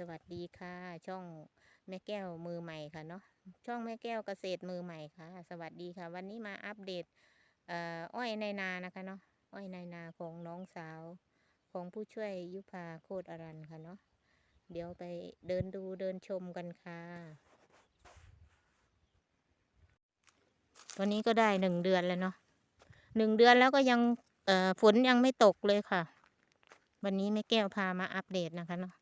สวัสดีค่ะ ช่องแม่แก้วมือใหม่ค่ะเนาะช่องแม่แก้วเกษตรมือใหม่ค่ะ สวัสดีค่ะ วันนี้มาอัปเดตอ่ออ้อยในนานะคะเนาะอ้อยในนาของน้องสาวของผู้ช่วยยุพาโคตรอรันค่ะเนาะเดี๋ยวไปเดินดูเดินชมกันค่ะ ตอนนี้ก็ได้หนึ่งเดือนแล้วเนาะหนึ่งเดือนแล้วก็ยังฝนยังไม่ตกเลยค่ะ วันนี้แม่แก้วพามาอัปเดตนะคะเนาะ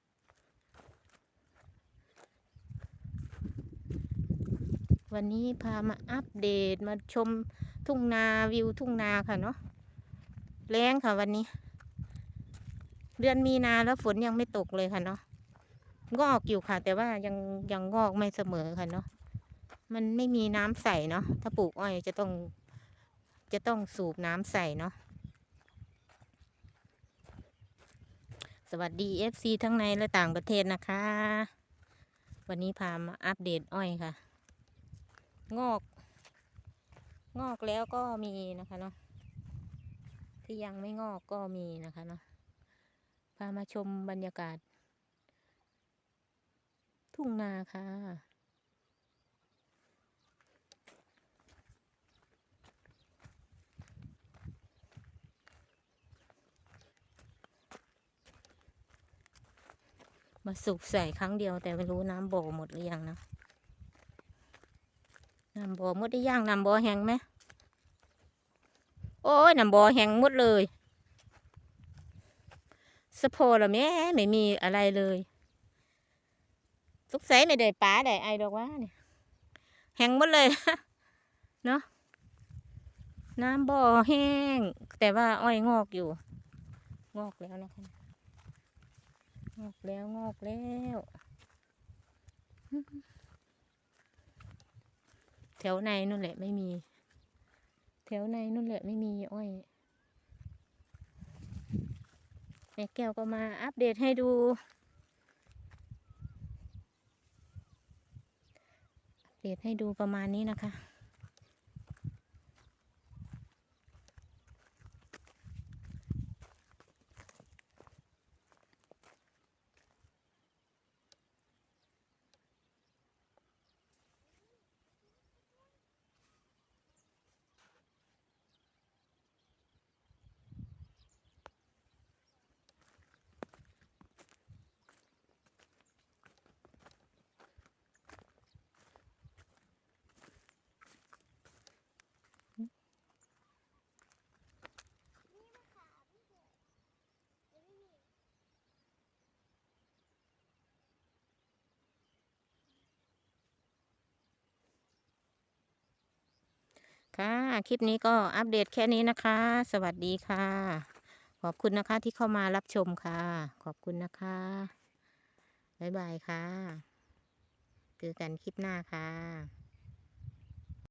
วันนี้พามาอัปเดตมาชมทุ่งนาวิวทุ่งนาค่ะเนาะแรงค่ะวันนี้ เดือนมีนาแล้วฝนยังไม่ตกเลยค่ะเนาะงอกอยู่ค่ะ แต่ว่ายังยังงอกไม่เสมอค่ะเนาะมันไม่มีน้ำใส่เนาะถ้าปลูกอ้อยจะต้อง จะต้องสูบน้ำใส่เนาะสวัสดี FC ทั้งในและต่างประเทศนะคะ วันนี้พามาอัปเดตอ้อยค่ะ งอก งอกแล้วก็มีนะคะเนาะที่ยังไม่งอกก็มีนะคะเนาะพามาชมบรรยากาศ ทุ่งนาค่ะมาสุกใส่ครั้งเดียวแต่ไม่รู้น้ำบ่อหมดหรือยังนะ น้ำบ่อหมดได้ย่างน้ำบ่อแห้งไหมโอ้ยน้ำบ่อแห้งหมดเลยสะโพละแม่ไม่มีอะไรเลยสุกใสไม่ได้ปลาได้ไอดอกว่าเนี่ยแห้งหมดเลยเนาะน้ำบ่อแห้ง แต่ว่าอ้อยงอกอยู่ งอกแล้วนะคะงอกแล้วงอกแล้ว แถวในนู่นแหละไม่มี แถวในนู่นแหละไม่มีอ้อยแม่แก้วก็มาอัปเดตให้ดู อัปเดตให้ดูประมาณนี้นะคะ ค่ะ คลิปนี้ก็อัปเดตแค่นี้นะคะ สวัสดีค่ะ ขอบคุณนะคะที่เข้ามารับชมค่ะ ขอบคุณนะคะ บ๊ายบายค่ะเจอกันคลิปหน้าค่ะ